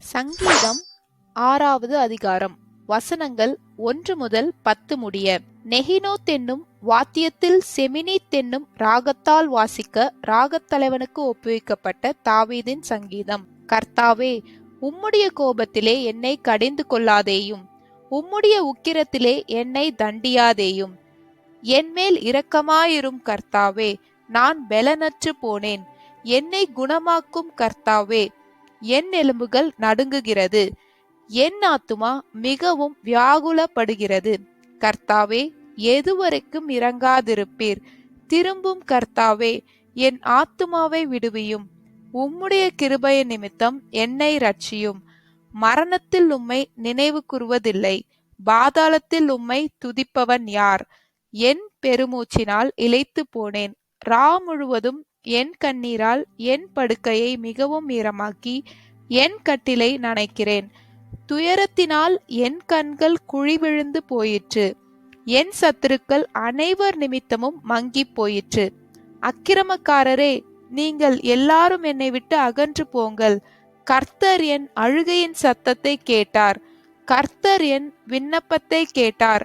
சங்கீதம் ஆறாவது அதிகாரம். வசனங்கள் ஒன்று முதல் பத்து முடிய. நெகினோத் என்னும் வாத்தியத்தில் செமினித் என்னும் ராகத்தால் வாசிக்க ராகத்தலைவனுக்கு ஒப்புவிக்கப்பட்ட தாவீதின் சங்கீதம். கர்த்தாவே உம்முடைய கோபத்திலே என்னை கடிந்து கொள்ளாதேயும் உம்முடைய உக்கிரத்திலே என்னை தண்டியாதேயும். என்மேல் இரக்கமாயிரும் கர்த்தாவே நான் பெலனற்று போனேன். என்னை குணமாக்கும் கர்த்தாவே என் எலும்புகள் நடுங்குகிறது. என் ஆத்துமா மிகவும் வியாகுலப்படுகிறது. கர்த்தாவே எதுவரைக்கும் இறங்காதிருப்பீர் திரும்பும் கர்த்தாவே என் ஆத்துமாவை விடுவியும். உம்முடைய கிருபைய நிமித்தம் என்னை ரட்சியும் மரணத்தில் உம்மை நினைவு கூறுவதில்லை பாதாளத்தில் உம்மை துதிப்பவன் யார்? என் பெருமூச்சினால் இழைத்து போனேன். ரா முழுவதும் என் கண்ணீரால் என் படுக்கையை மிகவும் ஈரமாக்கி என் கட்டிலை நனைக்கிறேன். துயரத்தினால் என் கண்கள் குழி விழுந்து போயிற்று. என் சத்துருக்கள் அனைவர் நிமித்தமும் மங்கி போயிற்று. அக்கிரமக்காரரே நீங்கள் எல்லாரும் என்னை விட்டு அகன்று போங்கள். கர்த்தர் என் அழுகையின் சத்தத்தை கேட்டார். கர்த்தர் என் விண்ணப்பத்தை கேட்டார்.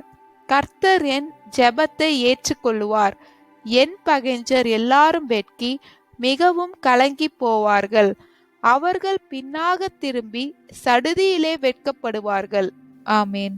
கர்த்தர் என் ஜெபத்தை ஏற்றுக்கொள்ளுவார். என் பகைஞர் எல்லாரும் வெட்கி மிகவும் கலங்கி போவார்கள். அவர்கள் பின்னாக திரும்பி சடுதியிலே வெட்கப்படுவார்கள். ஆமேன்.